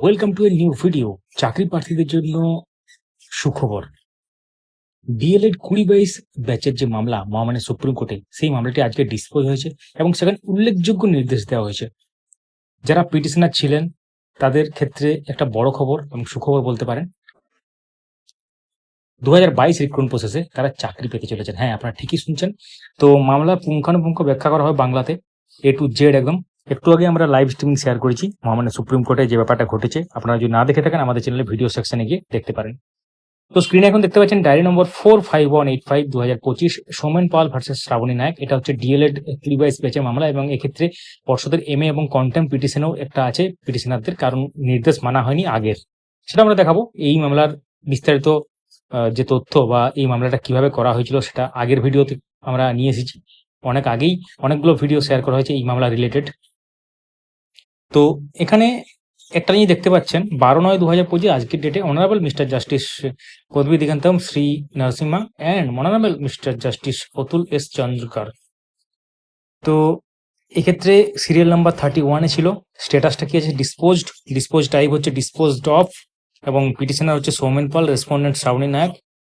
Welcome to a new video চাকরি প্রার্থীদের জন্য সুখবর। ডিএলএড কুড়ি বাইশ ব্যাচের যে মামলা, মহামান্য সুপ্রিম কোর্টে, সেই মামলাটি আজকে ডিসপোজ হয়েছে এবং সেখানে উল্লেখযোগ্য নির্দেশ দেওয়া হয়েছে। যারা পিটিশনার ছিলেন, তাদের ক্ষেত্রে একটা বড় খবর এবং সুখবর বলতে পারেন। দু হাজার বাইশ রিক্রুটমেন্ট প্রসেসে তারা চাকরি পেতে চলেছেন। হ্যাঁ আপনারা ঠিকই শুনছেন। তো মামলা পুঙ্খানুপুঙ্খ ব্যাখ্যা করা হয় বাংলাতে এ টু জেড একদম। একটু আগে আমরা লাইভ স্ট্রিমিং শেয়ার করেছি। মহামান্য সুপ্রিম কোর্টে যে ব্যাপারটা ঘটেছে, আপনারা যদি না দেখে থাকেন, আমাদের চ্যানেলে ভিডিও সেকশনে গিয়ে দেখতে পারেন। তো স্ক্রিনে এখন দেখতে পাচ্ছেন diary number four five one eight five দু হাজার পঁচিশ, সোমেন পাল ভার্সেস শ্রাবণী নায়ক। এটা হচ্ছে ডিএলএড প্রিভাইস ব্যাচের মামলা এবং এক্ষেত্রে পর্ষদের এম এ এবং কন্টেম পিটিশনেও একটা আছে। পিটিশনারদের কারণ নির্দেশ মানা হয়নি আগের। সেটা আমরা দেখাবো। এই মামলার বিস্তারিত যে তথ্য বা এই মামলাটা কীভাবে করা হয়েছিল সেটা আগের ভিডিওতে আমরা নিয়ে এসেছি। অনেক আগেই অনেকগুলো ভিডিও শেয়ার করা হয়েছে এই মামলা রিলেটেড তো এখানে একটা জিনিস দেখতে পাচ্ছেন, বারো নয় দু হাজার পঁচিশ আজকের ডেটে অনারেবল মিস্টার জাস্টিস পদবী দিগন্তম Shri Narasimha and honourable mister justice Atul S Chandrakar. তো এক্ষেত্রে সিরিয়াল নাম্বার থার্টি ওয়ানে ছিল স্ট্যাটাসটা কি আছে? ডিসপোজড ডিসপোজ টাইপ হচ্ছে ডিসপোজড অফ এবং পিটিশনার হচ্ছে সৌমেন পাল রেসপন্ডেন্ট শ্রাবণী নায়ক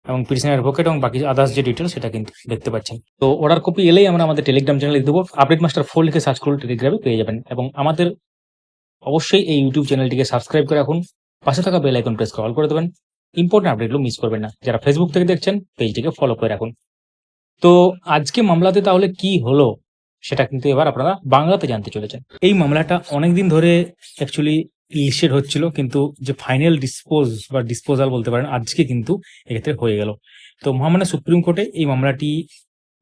এবং পিটিশনার অ্যাডভোকেট এবং বাকি আদার্স যে ডিটেল সেটা কিন্তু দেখতে পাচ্ছেন। তো অর্ডার কপি এলেই আমরা আমাদের টেলিগ্রাম চ্যানেলে দেবো। আপডেট মাস্টার ফোর লিখে সার্চ করলে টেলিগ্রামে পেয়ে যাবেন এবং আমাদের অবশ্যই এই ইউটিউব চ্যানেলটিকে সাবস্ক্রাইব করে রাখুন। পাশে থাকা বেল আইকন প্রেস কল করে দেবেন। ইম্পর্টেন্ট আপডেটগুলো মিস করবেন না। যারা ফেসবুক থেকে দেখছেন পেজটিকে ফলো করে রাখুন। তো আজকে মামলাতে তাহলে কি হলো, সেটা কিন্তু এবার আপনারা বাংলাতে জানতে চলেছেন। এই মামলাটা অনেকদিন ধরে অ্যাকচুয়ালি লিস্টেড হচ্ছিল, কিন্তু যে ফাইনাল ডিসপোজ বা ডিসপোজাল বলতে পারেন, আজকে কিন্তু এক্ষেত্রে হয়ে গেল। তো মহামান্য সুপ্রিম কোর্টে এই মামলাটি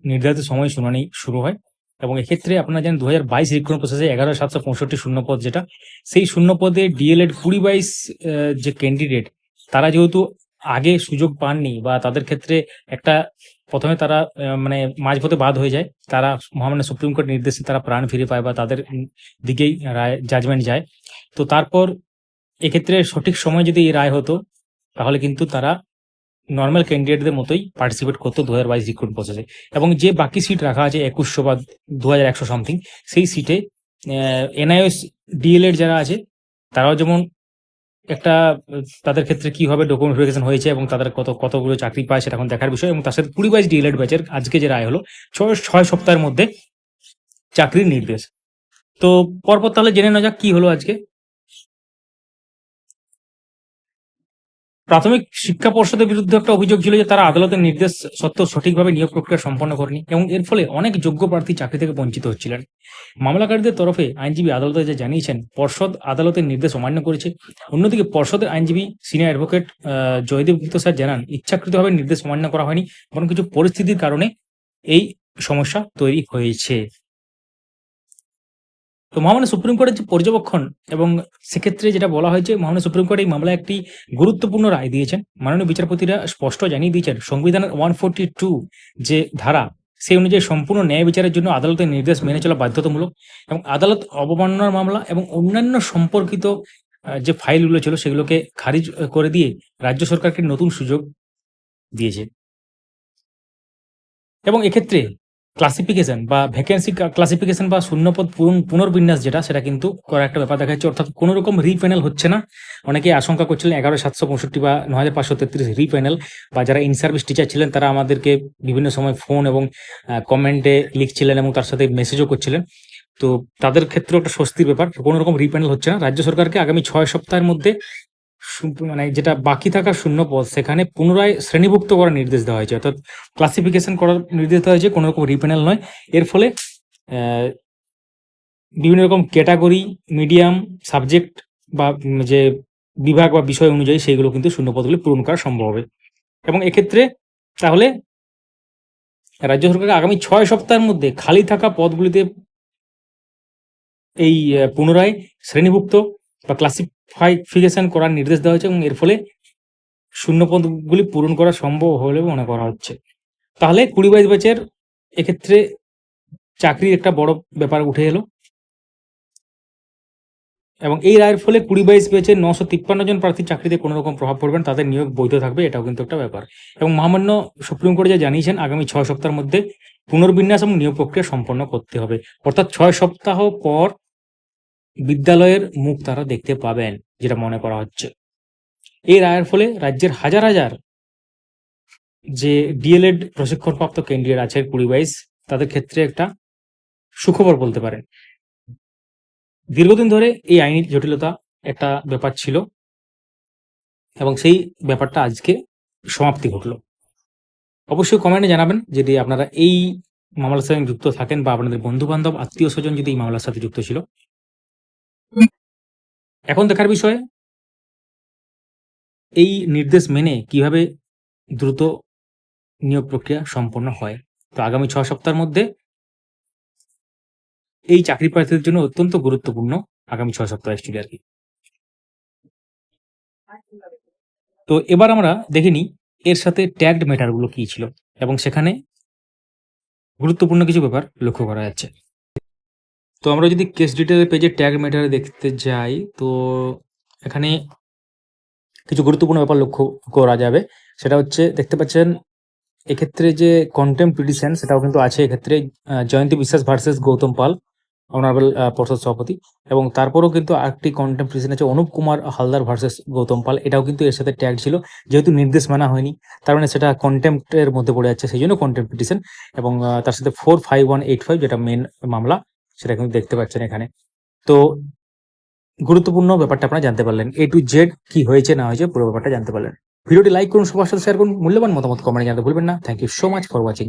নির্ধারিত সময় শুনানি শুরু হয়। এবং এক্ষেত্রে আপনারা জানেন দু হাজার বাইশ রিক্রুটমেন্ট প্রসেসে এগারো সাতশো পঁয়ষট্টি শূন্যপদ যেটা, সেই শূন্যপদে ডিএলএড কুড়ি বাইশ যে ক্যান্ডিডেট তারা যেহেতু আগে সুযোগ পাননি বা তাদের ক্ষেত্রে একটা প্রথমে তারা মানে মাঝপথে বাদ হয়ে যায়, তারা মহামান্য সুপ্রিম কোর্ট নির্দেশে তারা প্রাণ ফিরে পায় বা তাদের দিকেই রায় জাজমেন্ট যায়। তো তারপর এক্ষেত্রে সঠিক সময় যদি এই রায় হতো, তাহলে কিন্তু তারা নর্মাল ক্যান্ডিডেটদের মতোই পার্টিসিপেট করতো দু হাজার বাইশ রিক্রুট প্রসেসে এবং যে বাকি সিট রাখা আছে একুশশো বা দু হাজার একশো সামথিং সেই সিটে এনআইএস ডিএলএড যারা আছে, তারাও যেমন একটা, তাদের ক্ষেত্রে কীভাবে ডকুমেন্ট ভেরিফিকেশন হয়েছে এবং তাদের কত, কতগুলো চাকরি পায় সেটা এখন দেখার বিষয় এবং তার সাথে কুড়ি বাইশ ডিএলএড ব্যাচের আজকে যে রায় হলো, ছয় ছয় সপ্তাহের মধ্যে চাকরির নির্দেশ। তো পরপর তাহলে জেনে নেওয়া যাক কি হলো আজকে। প্রাথমিক শিক্ষা পর্ষদের বিরুদ্ধে একটা অভিযোগ ছিল যে তারা আদালতের নির্দেশ সত্ত্বেও সঠিকভাবে নিয়োগ প্রক্রিয়া সম্পন্ন করেনি এবং এর ফলে অনেক যোগ্য প্রার্থী চাকরি থেকে বঞ্চিত হচ্ছিলেন। মামলাকারীদের তরফে আইনজীবী আদালতে যা জানিয়েছেন, পর্ষদ আদালতের নির্দেশ অমান্য করেছে। অন্যদিকে পর্ষদের আইনজীবী senior advocate Joydev Gupta sir জানান, ইচ্ছাকৃতভাবে নির্দেশ অমান্য করা হয়নি, বরং কিছু পরিস্থিতির কারণে এই সমস্যা তৈরি হয়েছে। তো মহামান্য সুপ্রিম কোর্টের যে পর্যবেক্ষণ এবং সেক্ষেত্রে যেটা বলা হয়েছে, মহামান্য সুপ্রিম কোর্ট এই মামলায় একটি গুরুত্বপূর্ণ রায় দিয়েছেন। মাননীয় বিচারপতিরা স্পষ্ট জানিয়ে দিয়েছেন, সংবিধানের ওয়ান টু যে ধারা, সেই অনুযায়ী সম্পূর্ণ ন্যায় বিচারের জন্য আদালতের নির্দেশ মেনে চলা বাধ্যতামূলক এবং আদালত অবমাননার মামলা এবং অন্যান্য সম্পর্কিত যে ফাইলগুলো ছিল সেগুলোকে খারিজ করে দিয়ে রাজ্য সরকারকে নতুন সুযোগ দিয়েছে। এবং এক্ষেত্রে ক্লাসিফিকেশন বা ভ্যাকেন্সি ক্লাসিফিকেশন বা শূন্যপদ পুনর্বিন্যাস যেটা, সেটা কিন্তু করার একটা ব্যাপার দেখা যাচ্ছে অর্থাৎ কোনো রকম রিপ্যানেল হচ্ছে না। অনেকে আশঙ্কা করছিলেন এগারো সাতশো পঁয়ষট্টি বা ন হাজার পাঁচশো তেত্রিশ রিপ্যানেল বা যারা ইন সার্ভিস টিচার ছিলেন, তারা আমাদেরকে বিভিন্ন সময় ফোন এবং কমেন্টে লিখছিলেন এবং তার সাথে মেসেজও করছিলেন। তো তাদের ক্ষেত্রেও একটা স্বস্তির ব্যাপার কোনো রকম রিপ্যানেল হচ্ছে না। রাজ্য সরকারকে আগামী ছয় সপ্তাহের মধ্যে মানে যেটা বাকি থাকা শূন্য পদ সেখানে পুনরায় শ্রেণীভুক্ত করার নির্দেশ দেওয়া হয়েছে। অর্থাৎ ক্লাসিফিকেশন করার নির্দেশ দেওয়া হয়েছে, কোনো রকম রিপ্যানেল নয়। এর ফলে বিভিন্ন রকম ক্যাটাগরি মিডিয়াম সাবজেক্ট বা যে বিভাগ বা বিষয় অনুযায়ী সেইগুলো কিন্তু শূন্য পদগুলি পূরণ করা সম্ভব হবে। এবং এক্ষেত্রে, তাহলে, রাজ্য সরকারকে আগামী ছয় সপ্তাহের মধ্যে খালি থাকা পদগুলিতে এই পুনরায় শ্রেণীভুক্ত বা ক্লাসিফাইফিকেশন করার নির্দেশ দেওয়া হয়েছে এবং এর ফলে শূন্য পদগুলি পূরণ করা সম্ভব হলে মনে করা হচ্ছে। তাহলে কুড়ি বাইশ ব্যাচের এক্ষেত্রে চাকরির একটা বড় ব্যাপার উঠে এলো। এবং এই রায়ের ফলে কুড়ি বাইশ ব্যাচের নশো তিপ্পান্ন জন প্রার্থীর চাকরিতে কোনো রকম প্রভাব পড়বে না, তাদের নিয়োগ বৈধ থাকবে, এটাও কিন্তু একটা ব্যাপার। এবং মহামান্য সুপ্রিম কোর্টে যা জানিয়েছেন, আগামী ছয় সপ্তাহের মধ্যে পুনর্বিন্যাস এবং নিয়োগ প্রক্রিয়া সম্পন্ন করতে হবে। অর্থাৎ ছয় সপ্তাহ পর বিদ্যালয়ের মুখ তারা দেখতে পাবেন, যেটা মনে করা হচ্ছে। এই রায়ের ফলে রাজ্যের হাজার হাজার যে ডিএলএড প্রশিক্ষণপ্রাপ্ত ক্যান্ডিডেট আছে কুড়ি বাইশ, তাদের ক্ষেত্রে একটা সুখবর বলতে পারেন। দীর্ঘদিন ধরে এই আইনি জটিলতা একটা ব্যাপার ছিল এবং সেই ব্যাপারটা আজকে সমাপ্তি ঘটলো। অবশ্যই কমেন্টে জানাবেন যদি আপনারা এই মামলার সাথে যুক্ত থাকেন বা আপনাদের বন্ধু বান্ধব আত্মীয় স্বজন যদি এই মামলার সাথে যুক্ত ছিল। এখন দেখার বিষয়, এই নির্দেশ মেনে কীভাবে দ্রুত নিয়োগ প্রক্রিয়া সম্পন্ন হয়? তো আগামী ছ সপ্তাহের মধ্যে এই চাকরি প্রার্থীদের জন্য অত্যন্ত গুরুত্বপূর্ণ আগামী ছ সপ্তাহ অ্যাকচুয়ালি আর কি। তো এবার আমরা দেখে নিই এর সাথে ট্যাগড ম্যাটারগুলো কি ছিল এবং সেখানে গুরুত্বপূর্ণ কিছু ব্যাপার লক্ষ্য করা যাচ্ছে। তো আমরা যদি কেস ডিটেল পেজে ট্যাগ ম্যাটারে দেখতে যাই, তো এখানে কিছু গুরুত্বপূর্ণ ব্যাপার লক্ষ্য করা যাবে। সেটা হচ্ছে, দেখতে পাচ্ছেন, এক্ষেত্রে যে কন্টেম্প পিটিশন সেটাও কিন্তু আছে। এক্ষেত্রে জয়ন্তী বিশ্বাস ভার্সেস গৌতম পাল অনারেবল পর্ষদ সভাপতি। এবং তারপরেও কিন্তু আরেকটি কন্টেম্প পিটিশন আছে, অনুপ কুমার হালদার ভার্সেস গৌতম পাল। এটাও কিন্তু এর সাথে ট্যাগ ছিল, যেহেতু নির্দেশ মানা হয়নি। তার মানে সেটা কন্টেম্পের মধ্যে পড়ে যাচ্ছে, সেই জন্য কন্টেম্প পিটিশন এবং তার সাথে four five one eight five যেটা মেন মামলা সেটা কিন্তু দেখতে পাচ্ছেন এখানে। তো গুরুত্বপূর্ণ ব্যাপারটা আপনারা জানতে পারলেন। এ টু জেড কি হয়েছে, না হয়েছে, পুরো ব্যাপারটা জানতে পারলেন। ভিডিওটি লাইক করুন, সবার সাথে শেয়ার করুন, মূল্যবান মতামত কমেন্টে জানতে ভুলবেন না। Thank you so much for watching